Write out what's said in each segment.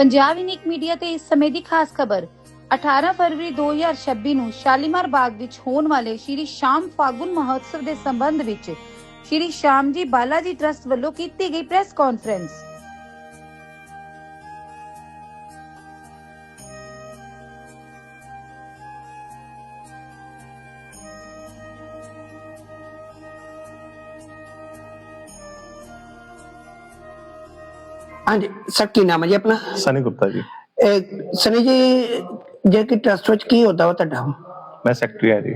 Punjab unique media ਤੇ ਇਸ ਸਮੇਂ ਦੀ ਖਾਸ ਖਬਰ। 18 ਫਰਵਰੀ 2026 ਨੂੰ ਸ਼ਾਲੀਮਾਰ ਬਾਗ ਵਿੱਚ ਹੋਣ ਵਾਲੇ ਸ਼੍ਰੀ ਸ਼ਾਮ ਫਾਗੁਨ ਮਹੋਤਸਵ ਦੇ ਸੰਬੰਧ ਵਿੱਚ ਸ਼੍ਰੀ ਸ਼ਾਮ ਜੀ ਬਾਲਾਜੀ ਟਰਸਟ ਵੱਲੋਂ ਕੀਤੀ ਗਈ ਪ੍ਰੈਸ ਕਾਨਫਰੰਸ ਹਾਂਜੀ ਸਰ ਕੀ ਨਾਮ ਹੈ ਜੀ ਆਪਣਾ? ਸਨੀ ਗੁਪਤਾ ਜੀ। ਇਹ ਸਨੀ ਜੀ ਜੇ ਕਿ ਟਰਸਟ ਵਿੱਚ ਕੀ ਹੁੰਦਾ ਵਾ ਤੁਹਾਡਾ? ਮੈਂ ਸੈਕਟਰੀ ਆ ਜੀ।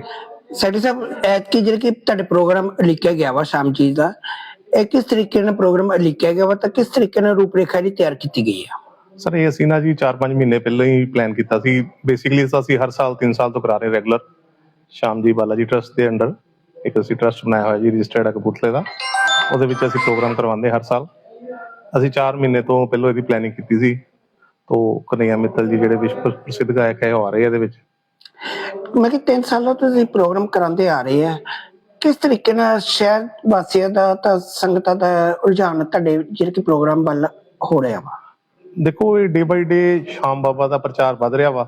ਸੈਡੀ ਸਾਹਿਬ ਐਤਕੀ ਜਿਹੜੇ ਕਿ ਤੁਹਾਡੇ ਪ੍ਰੋਗਰਾਮ ਲਿਖਿਆ ਗਿਆ ਵਾ ਸ਼ਾਮ ਜੀ ਦਾ ਇਹ ਕਿਸ ਤਰੀਕੇ ਨਾਲ ਪ੍ਰੋਗਰਾਮ ਲਿਖਿਆ ਗਿਆ ਵਾ ਤਾਂ ਕਿਸ ਤਰੀਕੇ ਨਾਲ ਰੂਪਰੇਖਾ ਦੀ ਤਿਆਰ ਕੀਤੀ ਗਈ ਹੈ ਸਰ ਇਹ ਅਸੀਂ ਨਾ ਜੀ 4-5 ਮਹੀਨੇ ਪਹਿਲਾਂ ਹੀ ਪਲਾਨ ਕੀਤਾ ਸੀ। ਬੇਸਿਕਲੀ ਅਸੀਂ ਹਰ ਸਾਲ 3 ਸਾਲ ਤੋਂ ਕਰਾ ਰਹੇ ਰੈਗੂਲਰ ਸ਼ਾਮ ਜੀ ਬਾਲਾ ਜੀ ਟਰਸਟ ਦੇ ਅੰਡਰ ਇੱਕ ਅਸੀਂ ਟਰਸਟ ਬਣਾਇਆ ਹੋਇਆ ਜੀ ਰਜਿਸਟਰਡ ਹੈ ਕਪੂਰਥਲੇ ਦਾ। ਉਹਦੇ ਵਿੱਚ ਅਸੀਂ ਪ੍ਰੋਗਰਾਮ ਕਰਵਾਉਂਦੇ ਹਰ ਸਾਲ। ਅਸੀਂ 4 ਮਹੀਨੇ ਤੋਂ ਪਹਿਲਾਂ ਇਹਦੀ ਪਲੈਨਿੰਗ ਕੀਤੀ ਸੀ। ਤੋਂ ਕਨਈਆ ਮਿੱਤਲ ਜੀ ਜਿਹੜੇ ਵਿਸ਼ਵ ਪ੍ਰਸਿੱਧ ਗਾਇਕ ਹੈ ਉਹ ਆ ਰਹੇ ਆ ਇਹਦੇ ਵਿੱਚ। ਮੈਂ ਕਿ 3 ਸਾਲਾਂ ਤੋਂ ਤੁਸੀਂ ਪ੍ਰੋਗਰਾਮ ਕਰਾਉਂਦੇ ਆ ਰਹੇ ਆ। ਕਿਸ ਤਰੀਕੇ ਨਾਲ ਸ਼ਹਿਰ ਵਾਸੀਆਂ ਦਾ ਤਾਂ ਸੰਗਤਾਂ ਦਾ ਰੁਝਾਨ ਤੁਹਾਡੇ ਜਿਹੜੇ ਕਿ ਪ੍ਰੋਗਰਾਮ ਵੱਲ ਹੋ ਰਿਹਾ ਵਾ? ਦੇਖੋ ਇਹ ਡੇ ਬਾਈ ਡੇ ਸ਼ਾਮ ਬਾਬਾ ਦਾ ਪ੍ਰਚਾਰ ਵੱਧ ਰਿਹਾ ਵਾ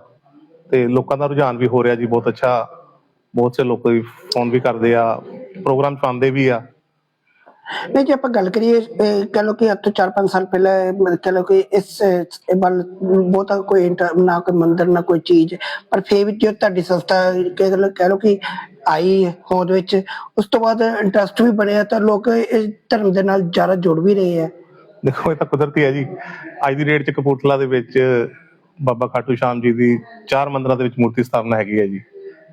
ਤੇ ਲੋਕਾਂ ਦਾ ਰੁਝਾਨ ਵੀ ਹੋ ਰਿਹਾ ਜੀ ਬਹੁਤ ਅੱਛਾ। ਬਹੁਤ ਸੇ ਲੋਕ ਫੋਨ ਵੀ ਕਰਦੇ ਆ ਪ੍ਰੋਗਰਾਮ ਚਾਹੁੰਦੇ ਵੀ ਆ। ਨਹੀਂ ਜੇ, ਆਪਾਂ ਗੱਲ ਕਰੀਏ ਕਹ ਲਓ ਕਿ ਅੱਜ ਤੋਂ 4-5 ਸਾਲ ਪਹਿਲਾਂ ਕਹ ਲਓ ਕਿ ਇਸ ਵੱਲ ਬਹੁਤਾ ਕੋਈ ਨਾ ਕੋਈ ਮੰਦਿਰ, ਨਾ ਕੋਈ ਚੀਜ਼, ਪਰ ਫੇਰ ਵੀ ਜੋ ਤੁਹਾਡੀ ਸੰਸਥਾ ਕਹ ਲਓ ਕਿ ਆਈ ਹੋਂਦ ਵਿੱਚ, ਉਸ ਤੋਂ ਬਾਅਦ ਇੰਟਰਸਟ ਵੀ ਬਣਿਆ ਤਾਂ ਲੋਕ ਇਸ ਧਰਮ ਦੇ ਨਾਲ ਜ਼ਿਆਦਾ ਜੁੜ ਵੀ ਰਹੇ ਆ। ਦੇਖੋ, ਇਹ ਤਾਂ ਕੁਦਰਤੀ ਹੈ ਜੀ। ਅੱਜ ਦੀ ਡੇਟ 'ਚ ਕਪੂਰਥਲਾ ਦੇ ਵਿੱਚ ਬਾਬਾ ਖਾਟੂ ਸ਼ਾਮ ਜੀ ਦੀ ਚਾਰ ਮੰਦਰਾਂ ਦੇ ਵਿੱਚ ਮੂਰਤੀ ਸਥਾਪਨਾ ਹੈਗੀ ਹੈ ਜੀ,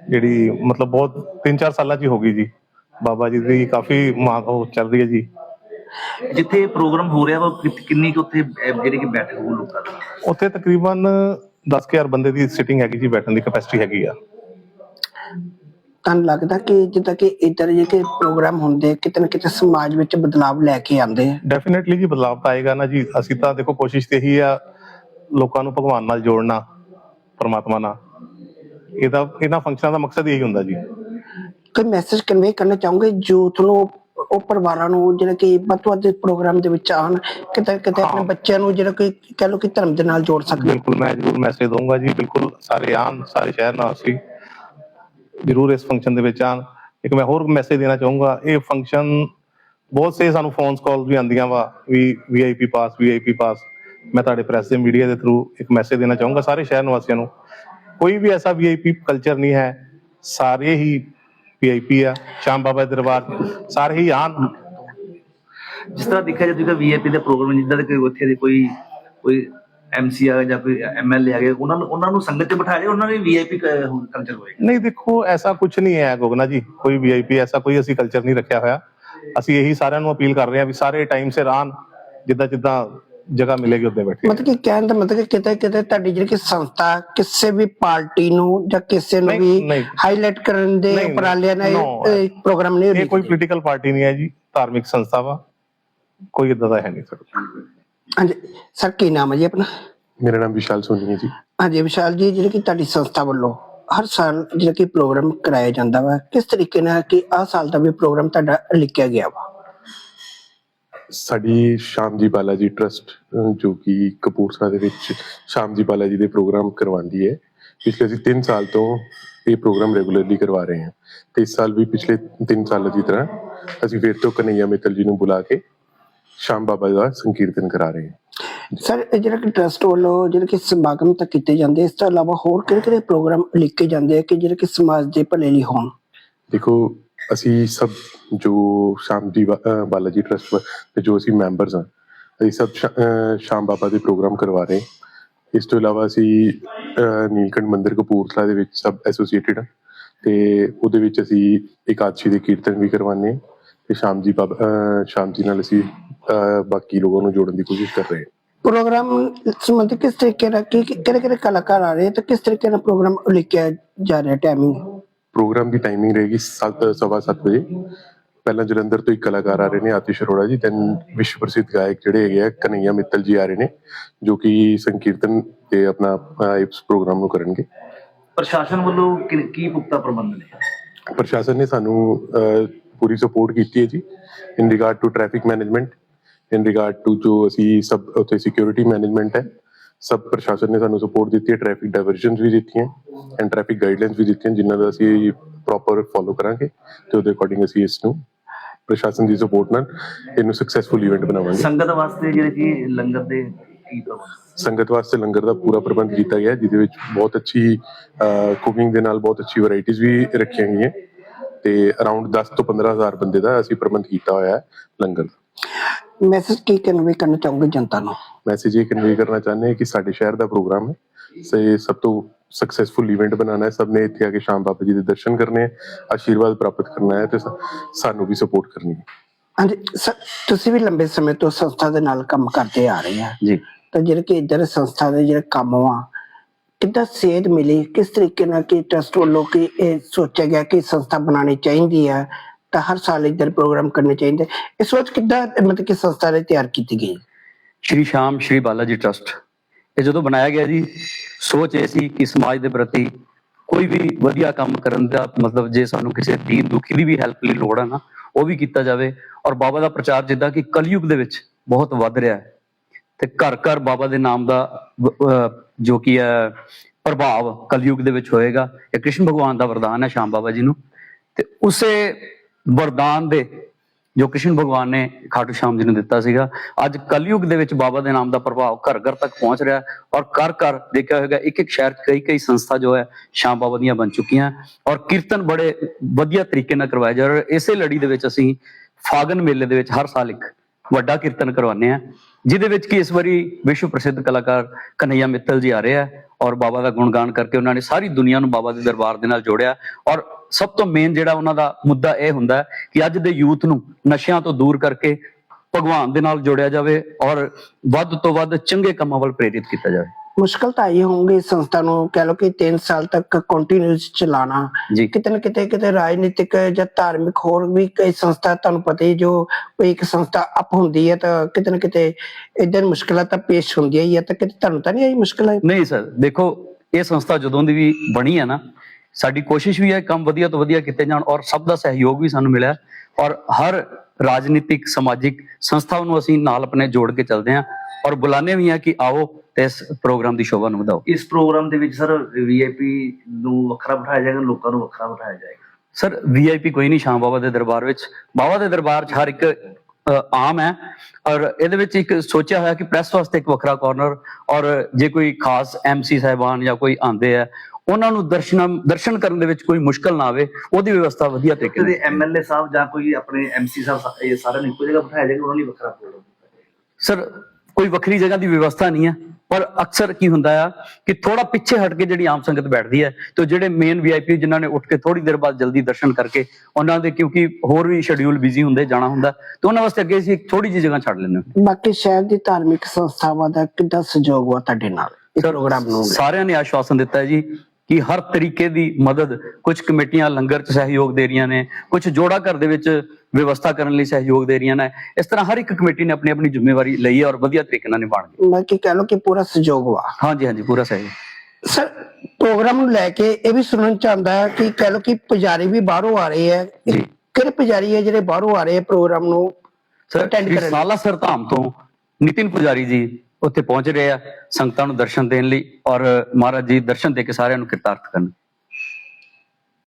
ਜਿਹੜੀ ਮਤਲਬ ਬਹੁਤ 3-4 ਸਾਲਾਂ 'ਚ ਹੀ ਹੋ ਗਈ ਜੀ। ਬਾਬਾ ਜੀ ਦੀ ਕਾਫੀ ਮਾਂ ਉਹ ਚੱਲ ਰਹੀ ਹੈ ਜੀ। ਜਿੱਥੇ ਪ੍ਰੋਗਰਾਮ ਹੋ ਰਿਹਾ ਵਾ ਕਿ- ਕਿੰਨੀ ਕੁ ਉੱਥੇ ਅਹ, ਜਿਹੜੀ ਕਿ ਬੈਠਕ ਹੋ ਲੋਕਾਂ ਦੀ ਉੱਥੇ ਤਕਰੀਬਨ 10000 ਬੰਦੇ ਦੀ ਸਿਟਿੰਗ ਹੈਗੀ ਜੀ ਬੈਠਣ ਦੀ ਕੈਪੈਸਿਟੀ ਹੈਗੀ ਆ। ਤੁਹਾਨੂੰ ਲੱਗਦਾ ਕਿ ਜਿੱਦਾਂ ਕਿ ਇਧਰ ਜੇ ਕਿ ਪ੍ਰੋਗਰਾਮ ਹੁੰਦੇ ਕਿਤੇ ਨਾ ਕਿਤੇ ਸਮਾਜ ਵਿੱਚ ਬਦਲਾਵ ਲੈ ਕੇ ਆਉਂਦੇ ਆ? ਡੈਫੀਨਿਟਲੀ ਜੀ ਬਦਲਾਵ ਤਾਂ ਆਏਗਾ ਨਾ ਜੀ। ਅਸੀਂ ਤਾਂ ਦੇਖੋ ਕੋਸ਼ਿਸ਼ ਤੇ ਇਹੀ ਆ ਲੋਕਾਂ ਨੂੰ ਭਗਵਾਨ ਨਾਲ ਜੋੜਨਾ ਪਰਮਾਤਮਾ ਨਾਲ। ਇਹਦਾ ਇਹਨਾਂ ਫੰਕਸ਼ਨਾਂ ਦਾ ਮਕਸਦ ਇਹੀ ਹੁੰਦਾ ਜੀ। ਕੋਈ ਮੈਸੇਜ ਕਨਵੇ ਕਰਨਾ ਚਾਹੋਗੇ ਯੂਥ ਨੂੰ ਉਹ ਪਰਿਵਾਰਾਂ ਨੂੰ ਜਿਹੜਾ ਕਿ ਵੱਧ ਤੋਂ ਵੱਧ ਪ੍ਰੋਗਰਾਮ ਦੇ ਵਿੱਚ ਆਉਣ ਕਿਤੇ ਕਿਤੇ ਆਪਣੇ। ਬੱਚਿਆਂ ਨੂੰ ਜਿਹੜਾ ਕਿ ਕਹਿ ਲਓ ਕਿ ਧਰਮ ਦੇ ਨਾਲ ਜੋੜ ਸਕਣ? ਬਿਲਕੁਲ ਮੈਂ ਜ਼ਰੂਰ ਮੈਸੇਜ ਦਊਂਗਾ ਜੀ ਬਿਲਕੁਲ ਸਾਰੇ ਆਣ ਸਾਰੇ ਸ਼ਹਿਰ ਨਾਲ ਅਸੀਂ ਜ਼ਰੂਰ ਇਸ ਫੰਕਸ਼ਨ ਦੇ ਵਿੱਚ ਆਣ ਇੱਕ ਮੈਂ ਹੋਰ ਮੈਸੇਜ ਦੇਣਾ ਚਾਹੂੰਗਾ ਇਹ ਫੰਕਸ਼ਨ ਬਹੁਤ ਸੇ ਸਾਨੂੰ ਫੋਨਸ ਕਾਲ ਵੀ ਆਉਂਦੀਆਂ ਵਾ ਵੀ ਵੀਆਈਪੀ ਪਾਸ ਵੀਆਈਪੀ ਪਾਸ ਮੈਂ ਤੁਹਾਡੇ ਪ੍ਰੈਸ ਦੇ ਮੀਡੀਆ ਦੇ ਥਰੂ ਇੱਕ ਮੈਸੇਜ ਦੇਣਾ ਚਾਹੂੰਗਾ ਸਾਰੇ ਸ਼ਹਿਰ ਨਿਵਾਸੀਆਂ ਨੂੰ। ਕੋਈ ਵੀ ਐਸਾ ਵੀਆਈਪੀ ਕਲਚਰ ਨਹੀਂ ਹੈ ਸਾਰੇ ਹੀ ਵੀਆਈਪੀ ਆ ਸ਼ਾਮ ਬਾਬਾ ਦਰਬਾਰ ਸਾਰੇ ਹੀ ਆਣ ਜਿਸ ਤਰ੍ਹਾਂ ਦੇਖਿਆ ਜਾਵੇ ਕਿ ਵੀਆਈਪੀ ਦੇ ਪ੍ਰੋਗਰਾਮ ਜਿੱਦਾਂ ਦੇ ਕੋਈ ਉੱਥੇ ਦੇ ਕੋਈ ਕੋਈ ਐਮਸੀ ਆ ਜਾਂ ਕੋਈ ਐਮਐਲਏ ਆ ਗਿਆ ਉਹਨਾਂ ਨੂੰ ਉਹਨਾਂ ਨੂੰ ਸੰਗਤ 'ਚ ਬਿਠਾਇਆ ਉਹਨਾਂ ਨੇ ਵੀਆਈਪੀ ਕਲਚਰ ਹੋਏਗਾ ਨਹੀਂ ਦੇਖੋ ਐਸਾ ਕੁਝ ਨਹੀਂ ਹੈ ਗੋਗਨਾ ਜੀ ਕੋਈ ਵੀਆਈਪੀ ਐਸਾ ਕੋਈ ਅਸੀਂ ਕਲਚਰ ਨਹੀਂ ਰੱਖਿਆ ਹੋਇਆ। ਅਸੀਂ ਇਹੀ ਸਾਰਿਆਂ ਨੂੰ ਅਪੀਲ ਕਰ ਰਹੇ ਹਾਂ ਵੀ ਸਾਰੇ ਟਾਈਮ ਸਿਰ ਆਣ ਜਿੱਦਾਂ ਜਿੱਦਾਂ ਜਗ੍ਹਾ ਮਿਲੇਗੀ ਉੱਤੇ ਬੈਠੇ। ਮਤਲਬ ਕਿ ਕਹਿਣ ਦਾ ਮਤਲਬ ਕਿ ਕਿਤੇ ਕਿਤੇ ਤੁਹਾਡੀ ਜਿਹੜੀ ਕਿ ਸੰਸਥਾ ਕਿਸੇ ਵੀ ਪਾਰਟੀ ਨੂੰ ਜਾਂ ਕਿਸੇ ਨੂੰ ਵੀ। ਹਾਈਲਾਈਟ ਕਰਨ ਦੇ। ਉਪਰਾਲਿਆਂ ਨਾਲ ਇਹ ਪ੍ਰੋਗਰਾਮ ਨਹੀਂ ਇਹ ਕੋਈ ਪੋਲੀਟੀਕਲ ਪਾਰਟੀ ਨਹੀਂ ਹੈ ਜੀ ਧਾਰਮਿਕ ਸੰਸਥਾ ਵਾ। ਕੋਈ ਇਦਾਂ ਦਾ ਹੈ ਨਹੀਂ ਸਰ। ਹਾਂਜੀ ਸਰ ਕੀ ਨਾਮ ਹੈ ਜੀ ਆਪਣਾ? ਮੇਰਾ ਨਾਮ ਵਿਸ਼ਾਲ ਸੋਨੀ ਹੈ ਜੀ। ਹਾਂਜੀ ਵਿਸ਼ਾਲ ਜੀ ਜਿਹੜੀ ਕਿ ਤੁਹਾਡੀ ਸੰਸਥਾ ਵੱਲੋਂ ਹਰ ਸਾਲ ਜਿਹੜਾ ਕਿ ਪ੍ਰੋਗਰਾਮ ਕਰਾਇਆ ਜਾਂਦਾ ਵਾ ਕਿਸ ਤਰੀਕੇ ਨਾਲ ਕਿ ਆਹ ਸਾਲ ਦਾ ਵੀ ਪ੍ਰੋਗਰਾਮ ਤੁਹਾਡਾ ਲਿਖਿਆ ਗਿਆ ਵਾ? ਸਾਡੀ ਸ਼ਾਮ ਜੀ ਬਾਲਾ ਜੀ ਟਰਸਟ ਜੋ ਕਿ ਕਪੂਰਥਲਾ ਦੇ ਵਿੱਚ ਸ਼ਾਮ ਜੀ ਬਾਲਾ ਜੀ ਦੇ ਪ੍ਰੋਗਰਾਮ ਕਰਵਾਉਂਦੀ ਹੈ। ਪਿਛਲੇ ਅਸੀਂ 3 ਸਾਲ ਤੋਂ ਇਹ ਪ੍ਰੋਗਰਾਮ ਰੈਗੂਲਰਲੀ ਕਰਵਾ ਰਹੇ ਹਾਂ। ਤੇ ਇਸ ਸਾਲ ਵੀ ਪਿਛਲੇ 3 ਸਾਲਾਂ ਦੀ ਤਰ੍ਹਾਂ ਅਸੀਂ ਫਿਰ ਤੋਂ ਕਨਈਆ ਮਿੱਤਲ ਜੀ ਨੂੰ ਬੁਲਾ ਕੇ ਸ਼ਾਮ ਬਾਬਾ ਦਾ ਸੰਕੀਰਤਨ ਕਰਾ ਰਹੇ ਹਾਂ। ਸਰ ਜਿਹੜਾ ਕਿ ਟਰਸਟ ਵੱਲੋਂ ਜਿਹੜੇ ਕਿ ਸਮਾਗਮ ਤਾਂ ਕੀਤੇ ਜਾਂਦੇ ਇਸ ਤੋਂ ਇਲਾਵਾ ਹੋਰ ਕਿਹੜੇ ਕਿਹੜੇ ਪ੍ਰੋਗਰਾਮ ਲਿਖੇ ਜਾਂਦੇ ਆ ਕਿ ਜਿਹੜੇ ਕਿ ਸਮਾਜ ਦੇ ਭਲੇ ਲਈ ਹੋਣ? ਦੇਖੋ ਅਸੀਂ ਸਭ ਜੋ ਸ਼ਾਮ ਜੀ ਬਾ- ਅਹ ਬਾਲਾ ਜੀ ਟਰਸਟ ਦੇ ਜੋ ਅਸੀਂ ਮੈਂਬਰਸ ਹਾਂ, ਅਸੀਂ ਸਭ ਸ਼ਾ- ਅਹ ਸ਼ਾਮ ਬਾਬਾ ਦੇ ਪ੍ਰੋਗਰਾਮ ਕਰਵਾ ਰਹੇ ਹਾਂ। ਇਸ ਤੋਂ ਇਲਾਵਾ ਅਸੀਂ, ਅਹ ਨੀਲਕੰਠ ਮੰਦਿਰ ਕਪੂਰਥਲਾ ਦੇ ਵਿੱਚ ਸਭ ਐਸੋਸੀਏਟਿਡ ਹਾਂ ਤੇ ਉਹਦੇ ਵਿੱਚ ਅਸੀਂ ਇਕਾਦਸ਼ੀ ਦੇ ਕੀਰਤਨ ਵੀ ਕਰਵਾਉਂਦੇ ਹਾਂ ਤੇ ਸ਼ਾਮ ਜੀ ਬਾਬਾ, ਅਹ ਸ਼ਾਮ ਜੀ ਨਾਲ ਅਸੀਂ, ਅਹ ਬਾਕੀ ਲੋਕਾਂ ਨੂੰ ਜੋੜਨ ਦੀ ਕੋਸ਼ਿਸ਼ ਕਰ ਰਹੇ ਹਾਂ ਪ੍ਰੋਗਰਾਮ ਸੰਬੰਧੀ ਕਿਸ ਤਰੀਕੇ ਨਾਲ, ਕਿ ਕਿਹੜੇ ਕਿਹੜੇ ਕਲਾਕਾਰ ਆ ਰਹੇ ਆ ਤੇ ਕਿਸ ਤਰੀਕੇ ਨਾਲ ਪ੍ਰੋਗਰਾਮ ਲਿਖਿਆ ਜਾ ਰਿਹਾ ਟਾਈਮਿੰਗ ਪ੍ਰੋਗਰਾਮ ਦੀ ਟਾਈਮਿੰਗ ਰਹੇਗੀ 7:30 ਵਜੇ। ਪਹਿਲਾਂ ਜਲੰਧਰ ਤੋਂ ਇੱਕ ਕਲਾਕਾਰ ਆ ਰਹੇ ਨੇ ਆਤਿਸ਼ ਅਰੋੜਾ ਜੀ ਦੈਨ ਵਿਸ਼ਵ ਪ੍ਰਸਿੱਧ ਗਾਇਕ ਜਿਹੜੇ ਹੈਗੇ ਆ ਕਨਈਆ ਮਿੱਤਲ ਜੀ ਆ ਰਹੇ ਨੇ ਜੋ ਕਿ ਸੰਕੀਰਤਨ ਤੇ ਆਪਣਾ ਇਸ ਪ੍ਰੋਗਰਾਮ ਨੂੰ ਕਰਨਗੇ। ਪ੍ਰਸ਼ਾਸਨ ਵੱਲੋਂ ਕਿ- ਕੀ ਪੁਖਤਾ ਪ੍ਰਬੰਧ ਨੇ? ਪ੍ਰਸ਼ਾਸਨ ਨੇ ਸਾਨੂੰ ਅਹ, ਪੂਰੀ ਸਪੋਰਟ ਕੀਤੀ ਹੈ ਜੀ in regard to traffic management in regard to ਜੋ ਅਸੀਂ ਸਭ ਉੱਥੇ ਸਿਕਿਉਰਿਟੀ ਮੈਨੇਜਮੈਂਟ ਹੈ ਸਭ ਪ੍ਰਸ਼ਾਸਨ ਨੇ ਸਾਨੂੰ ਸਪੋਰਟ ਦਿੱਤੀ ਹੈ ਟ੍ਰੈਫਿਕ ਡਾਇਵਰਜਨਸ ਵੀ ਦਿੱਤੀਆਂ ਐਂਡ ਟ੍ਰੈਫਿਕ ਗਾਈਡਲਾਈਨਸ ਵੀ ਦਿੱਤੀਆਂ ਜਿਨ੍ਹਾਂ ਦਾ ਅਸੀਂ ਪ੍ਰੋਪਰ ਫੋਲੋ ਕਰਾਂਗੇ ਤੇ ਉਹਦੇ ਅਕੋਰਡਿੰਗ ਅਸੀਂ ਇਸ ਨੂੰ ਪ੍ਰਸ਼ਾਸਨ ਦੀ ਸਪੋਰਟ ਨਾਲ ਇਹਨੂੰ ਸਕਸੈਸਫੁਲ ਇਵੈਂਟ ਬਣਾਵਾਂਗੇ। ਸੰਗਤ ਵਾਸਤੇ ਜਿਹੜੇ ਕਿ ਲੰਗਰ ਦੇ ਸੰਗਤ ਵਾਸਤੇ ਲੰਗਰ ਦਾ ਪੂਰਾ ਪ੍ਰਬੰਧ ਕੀਤਾ ਗਿਆ ਜਿਹਦੇ ਵਿੱਚ ਬਹੁਤ ਅੱਛੀ ਕੁਕਿੰਗ ਦੇ ਨਾਲ ਬਹੁਤ ਅੱਛੀ ਵੈਰਾਈਟੀਆਂ ਵੀ ਰੱਖੀਆਂ ਗਈਆਂ ਤੇ ਅਰਾਊਂਡ 10 ਤੋਂ 15000 ਬੰਦੇ ਦਾ ਅਸੀਂ ਪ੍ਰਬੰਧ ਕੀਤਾ ਹੋਇਆ ਹੈ ਲੰਗਰ ਦਾ। ਮੈਸੇਜ ਕੀ ਕਨਵੇ ਕਰਨਾ ਚਾਹੋਗੇ ਜਨਤਾ ਨੂੰ? ਮੈਸੇਜ ਇਹ ਕਨਵੇ ਕਰਨਾ ਚਾਹੁੰਦੇ ਹਾਂ ਕਿ ਸਾਡੇ ਸ਼ਹਿਰ ਦਾ ਪ੍ਰੋਗਰਾਮ ਹੈ। ਸੇ ਸਭ ਤੋਂ ਸਕਸੈਸਫੁਲ ਇਵੈਂਟ ਬਣਾਉਣਾ ਹੈ। ਸਭ ਨੇ ਇੱਥੇ ਆ ਕੇ ਸ਼ਾਮ ਬਾਬਾ ਜੀ ਦੇ ਦਰਸ਼ਨ ਕਰਨੇ ਹੈ ਆਸ਼ੀਰਵਾਦ ਪ੍ਰਾਪਤ ਕਰਨਾ ਹੈ ਤੇ ਸਾਨੂੰ ਵੀ ਸਪੋਰਟ ਕਰਨੀ ਹੈ। ਹਾਂਜੀ ਸਰ ਤੁਸੀਂ ਵੀ ਲੰਬੇ ਸਮੇਂ ਤੋਂ ਸੰਸਥਾ ਦੇ ਨਾਲ ਕੰਮ ਕਰਦੇ ਆ ਰਹੇ ਆ। ਜੀ। ਤਾਂ ਜਿਹੜੇ ਕਿ ਇਧਰ ਸੰਸਥਾ ਦੇ ਜਿਹੜੇ ਕੰਮ ਆ ਕਿੱਦਾਂ ਸੇਧ ਮਿਲੀ? ਕਿਸ ਤਰੀਕੇ ਨਾਲ ਕਿ ਟਰਸਟ ਵੱਲੋਂ ਕਿ ਇਹ ਸੋਚਿਆ ਗਿਆ ਕਿ ਸੰਸਥਾ ਬਣਾਉਣੀ ਚਾਹੀਦੀ ਹੈ? ਤਾਂ ਹਰ ਸਾਲ ਇਧਰ ਪ੍ਰੋਗਰਾਮ ਕਰਨੇ ਚਾਹੀਦੇ। ਇਸ ਸੋਚ ਕਿੱਦਾਂ, ਮਤਲਬ ਕਿ ਸੰਸਥਾ ਨੇ ਤਿਆਰ ਕੀਤੀ ਗਈ? ਸ਼੍ਰੀ ਸ਼ਾਮ, ਸ਼੍ਰੀ ਬਾਲਾ ਜੀ ਟਰਸਟ ਇਹ ਜਦੋਂ ਬਣਾਇਆ ਗਿਆ ਜੀ, ਸੋਚ ਇਹ ਸੀ ਕਿ ਸਮਾਜ ਦੇ ਪ੍ਰਤੀ ਕੋਈ ਵੀ ਵਧੀਆ ਕੰਮ ਕਰਨ ਦਾ ਮਤਲਬ ਜੇ ਸਾਨੂੰ ਕਿਸੇ ਦੀਨ ਦੁਖੀ ਦੀ ਵੀ ਹੈਲਪ ਲਈ ਲੋੜ ਹੈ ਨਾ, ਉਹ ਵੀ ਕੀਤਾ ਜਾਵੇ। ਔਰ ਬਾਬਾ ਦਾ ਪ੍ਰਚਾਰ ਜਿੱਦਾਂ ਕਿ ਕਲਯੁਗ ਦੇ ਵਿੱਚ ਬਹੁਤ ਵੱਧ ਰਿਹਾ ਹੈ। ਤੇ ਘਰ ਘਰ ਬਾਬਾ ਦੇ ਨਾਮ ਦਾ ਜੋ ਕਿ ਹੈ, ਪ੍ਰਭਾਵ ਕਲਯੁਗ ਦੇ ਵਿੱਚ ਹੋਏਗਾ। ਇਹ ਕ੍ਰਿਸ਼ਨ ਭਗਵਾਨ ਦਾ ਵਰਦਾਨ ਹੈ ਸ਼ਾਮ ਬਾਬਾ ਜੀ ਨੂੰ। ਤੇ ਉਸੇ ਵਰਦਾਨ ਦੇ, ਜੋ ਕ੍ਰਿਸ਼ਨ ਭਗਵਾਨ ਨੇ ਖਾਟੂ ਸ਼ਾਮ ਜੀ ਨੂੰ ਦਿੱਤਾ ਸੀਗਾ। ਅੱਜ ਕਲਯੁਗ ਦੇ ਵਿੱਚ ਬਾਬਾ ਦੇ ਨਾਮ ਦਾ ਪ੍ਰਭਾਵ ਘਰ ਘਰ ਤੱਕ ਪਹੁੰਚ ਰਿਹਾ ਔਰ ਘਰ ਘਰ ਦੇਖਿਆ ਹੋਵੇਗਾ ਇੱਕ ਇੱਕ ਸ਼ਹਿਰ ਕਈ ਕਈ ਸੰਸਥਾ ਜੋ ਹੈ, ਸ਼ਾਮ ਬਾਬਾ ਦੀਆਂ ਬਣ ਚੁੱਕੀਆਂ ਔਰ ਕੀਰਤਨ ਬੜੇ ਵਧੀਆ ਤਰੀਕੇ ਨਾਲ ਕਰਵਾਏ ਜਾ ਰਿਹਾ ਇਸੇ ਲੜੀ ਦੇ ਵਿੱਚ ਅਸੀਂ ਫਾਗਨ ਮੇਲੇ ਦੇ ਵਿੱਚ ਹਰ ਸਾਲ ਇੱਕ ਵੱਡਾ ਕੀਰਤਨ ਕਰਵਾਉਂਦੇ ਆ ਜਿਹਦੇ ਵਿੱਚ ਕਿ ਇਸ ਵਾਰੀ ਵਿਸ਼ਵ ਪ੍ਰਸਿੱਧ ਕਲਾਕਾਰ ਕਨਈਆ ਮਿੱਤਲ ਜੀ ਆ ਰਹੇ ਆ ਔਰ ਬਾਬਾ ਦਾ ਗੁਣਗਾਨ ਕਰਕੇ ਉਹਨਾਂ ਨੇ ਸਾਰੀ ਦੁਨੀਆ ਨੂੰ ਬਾਬਾ ਦੇ ਦਰਬਾਰ ਦੇ ਨਾਲ ਜੋੜਿਆ ਔਰ ਸਭ ਤੋਂ ਮੇਨ ਜਿਹੜਾ ਉਹਨਾਂ ਦਾ ਮੁੱਦਾ ਇਹ ਹੁੰਦਾ ਕਿ ਅੱਜ ਦੇ ਯੂਥ ਨੂੰ ਨਸ਼ਿਆਂ ਤੋਂ ਦੂਰ ਕਰਕੇ ਭਗਵਾਨ ਦੇ ਨਾਲ ਜੋੜਿਆ ਜਾਵੇ ਔਰ ਵੱਧ ਤੋਂ ਵੱਧ ਚੰਗੇ ਕੰਮਾਂ ਵੱਲ ਪ੍ਰੇਰਿਤ ਕੀਤਾ ਜਾਵੇ। ਮੁਸ਼ਕਲ ਤਾਂ ਆਈ ਹੋਊਗੀ ਸੰਸਥਾ ਨੂੰ ਕਹਿ ਲਓ ਕਿ 3 ਸਾਲ ਤੱਕ ਕੰਟੀਨਿਊਸ ਚਲਾਣਾ ਜੀ। ਕਿਤੇ ਨਾ ਕਿਤੇ ਕਿਤੇ ਰਾਜਨੀਤਿਕ ਜਾਂ ਧਾਰਮਿਕ ਹੋਰ ਵੀ ਕਈ ਸੰਸਥਾ ਤੁਹਾਨੂੰ ਪਤਾ ਹੀ ਜੋ ਕੋਈ ਇੱਕ ਸੰਸਥਾ ਅਪ ਹੁੰਦੀ ਹੈ ਤਾਂ ਕਿਤੇ ਨਾ ਕਿਤੇ ਇਦਾਂ ਮੁਸ਼ਕਲਾਂ ਤਾਂ ਪੇਸ਼ ਹੁੰਦੀਆਂ ਹੀ ਆ ਤਾਂ ਕਿਤੇ ਤੁਹਾਨੂੰ ਤਾਂ ਨਹੀਂ ਆਈ ਮੁਸ਼ਕਲ? ਨਹੀਂ ਸਰ ਦੇਖੋ ਇਹ ਸੰਸਥਾ ਜਦੋਂ ਦੀ ਵੀ ਬਣੀ ਹੈ ਨਾ ਸਾਡੀ ਕੋਸ਼ਿਸ਼ ਵੀ ਹੈ ਕੰਮ ਵਧੀਆ ਤੋਂ ਵਧੀਆ ਕੀਤੇ ਜਾਣ ਔਰ ਸਭ ਦਾ ਸਹਿਯੋਗ ਵੀ ਸਾਨੂੰ ਮਿਲਿਆ। ਔਰ ਹਰ ਰਾਜਨੀਤਿਕ ਸਮਾਜਿਕ ਸੰਸਥਾਵਾਂ ਨੂੰ ਅਸੀਂ ਨਾਲ ਆਪਣੇ ਜੋੜ ਕੇ ਚੱਲਦੇ ਹਾਂ। ਔਰ ਬੁਲਾਣੇ ਵੀ ਹਾਂ ਕਿ ਆਓ ਤੇ ਇਸ ਪ੍ਰੋਗਰਾਮ ਦੀ ਸ਼ੋਭਾ ਨੂੰ ਵਧਾਓ। ਇਸ ਪ੍ਰੋਗਰਾਮ ਦੇ ਵਿੱਚ ਸਰ ਵੀਆਈਪੀ ਨੂੰ ਵੱਖਰਾ ਬਿਠਾਇਆ ਜਾਏਗਾ ਲੋਕਾਂ ਨੂੰ ਵੱਖਰਾ ਬਿਠਾਇਆ ਜਾਏਗਾ। ਸਰ ਵੀਆਈਪੀ ਕੋਈ ਨਹੀਂ ਸ਼ਾਮ ਬਾਬਾ ਦੇ ਦਰਬਾਰ ਵਿੱਚ। ਬਾਬਾ ਦੇ ਦਰਬਾਰ 'ਚ ਹਰ ਇੱਕ ਆਮ ਹੈ। ਔਰ ਇਹਦੇ ਵਿੱਚ ਇੱਕ ਸੋਚਿਆ ਹੋਇਆ ਕਿ ਪ੍ਰੈਸ ਵਾਸਤੇ ਇੱਕ ਵੱਖਰਾ ਕਾਰਨਰ ਔਰ ਜੇ ਕੋਈ ਖਾਸ ਐਮਸੀ ਸਾਹਿਬਾਨ ਜਾਂ ਕੋਈ ਆਂਦੇ ਆ ਉਹਨਾਂ ਨੂੰ ਦਰਸ਼ਨ ਦਰਸ਼ਨ ਕਰਨ ਦੇ ਵਿੱਚ ਕੋਈ ਮੁਸ਼ਕਲ ਨਾ ਆਵੇ ਉਹਦੀ ਵਿਵਸਥਾ ਵਧੀਆ ਤਰੀਕੇ ਨਾਲ ਕਿਤੇ ਐਮਐਲਏ ਸਾਹਿਬ ਜਾਂ ਕੋਈ ਆਪਣੇ ਐਮਸੀ ਸਾਹਿਬ ਇਹ ਸਾਰਿਆਂ ਨੂੰ ਇੱਕੋ ਜਗ੍ਹਾ ਬਿਠਾਇਆ ਜਾਏਗਾ ਉਹਨਾਂ ਲਈ ਵੱਖਰਾ ਪ੍ਰੋਗਰਾਮ ਸਰ ਕੋਈ ਵੱਖਰੀ ਜਗ੍ਹਾ ਦੀ ਵਿਵਸਥਾ ਨਹੀਂ ਹੈ। ਪਰ ਅਕਸਰ ਕੀ ਹੁੰਦਾ ਆ ਕਿ ਥੋੜਾ ਪਿੱਛੇ ਹਟ ਕੇ ਜਿਹੜੀ ਆਮ ਸੰਗਤ ਬੈਠਦੀ ਹੈ ਤੇ ਜਿਹੜੇ ਮੇਨ ਵੀਆਈਪੀ ਜਿਨ੍ਹਾਂ ਨੇ ਉੱਠ ਕੇ ਥੋੜੀ ਦੇਰ ਬਾਅਦ ਜਲਦੀ ਦਰਸ਼ਨ ਕਰਕੇ ਉਹਨਾਂ ਦੇ ਕਿਉਂਕਿ ਹੋਰ ਵੀ ਸ਼ਡਿਊਲ ਬਿਜ਼ੀ ਹੁੰਦੇ ਜਾਣਾ ਹੁੰਦਾ ਤੇ ਉਹਨਾਂ ਵਾਸਤੇ ਅੱਗੇ ਅਸੀਂ ਥੋੜੀ ਜਿਹੀ ਜਗ੍ਹਾ ਛੱਡ ਲੈਂਦੇ ਹਾਂ ਬਾਕੀ ਸ਼ਹਿਰ ਦੀ ਧਾਰਮਿਕ ਸੰਸਥਾਵਾਂ ਦਾ ਕਿੱਦਾਂ ਸਹਿਯੋਗ ਵਾ ਤੁਹਾਡੇ ਨਾਲ ਇਸ ਪ੍ਰੋਗਰਾਮ ਨੂੰ? ਸਾਰਿਆਂ ਨੇ ਆਸ਼ਵਾਸਨ ਦਿੱਤਾ ਹੈ ਜੀ ਕਿ ਹਰ ਤਰੀਕੇ ਦੀ ਮਦਦ ਕੁਝ ਕਮੇਟੀਆਂ ਲੰਗਰ 'ਚ ਸਹਿਯੋਗ ਦੇ ਰਹੀਆਂ ਨੇ ਕੁਝ ਜੋੜਾ ਘਰ ਦੇ ਵਿੱਚ ਵਿਵਸਥਾ ਕਰਨ ਲਈ ਸਹਿਯੋਗ ਦੇ ਰਹੀਆਂ ਨੇ। ਇਸ ਤਰ੍ਹਾਂ ਹਰ ਇੱਕ ਕਮੇਟੀ ਨੇ ਆਪਣੀ ਆਪਣੀ ਜ਼ਿੰਮੇਵਾਰੀ ਲਈ ਹੈ ਔਰ ਵਧੀਆ ਤਰੀਕੇ ਨਾਲ ਨਿਭਾਉਣਗੇ ਬਾਕੀ ਕਹਿ ਲਓ ਕਿ ਪੂਰਾ ਸਹਿਯੋਗ ਵਾ। ਹਾਂਜੀ ਹਾਂਜੀ ਪੂਰਾ ਸਹਿਯੋਗ। ਸਰ ਪ੍ਰੋਗਰਾਮ ਨੂੰ ਲੈ ਕੇ ਇਹ ਵੀ ਸੁਣਨ ਚ ਆਉਂਦਾ ਹੈ ਕਿ ਕਹਿ ਲਓ ਕਿ ਪੁਜਾਰੀ ਵੀ ਬਾਹਰੋਂ ਆ ਰਹੇ ਹੈ। ਕਿਹੜੇ ਪੁਜਾਰੀ ਹੈ ਜਿਹੜੇ ਬਾਹਰੋਂ ਆ ਰਹੇ ਹੈ ਪ੍ਰੋਗਰਾਮ ਨੂੰ ਸ਼੍ਰੀ ਕਰਨ ਲਈ? ਸਾਲਾਸਰ ਧਾਮ ਤੋਂ ਨਿਤਿਨ ਪੁਜਾਰੀ ਜੀ ਉੱਥੇ ਪਹੁੰਚ ਰਹੇ ਆ ਸੰਗਤਾਂ ਨੂੰ ਦਰਸ਼ਨ ਦੇਣ ਲਈ ਔਰ ਮਹਾਰਾਜ ਜੀ ਦਰਸ਼ਨ ਦੇ ਕੇ ਸਾਰਿਆਂ ਨੂੰ ਕਿਰਤਾਰਥ ਕਰਨ।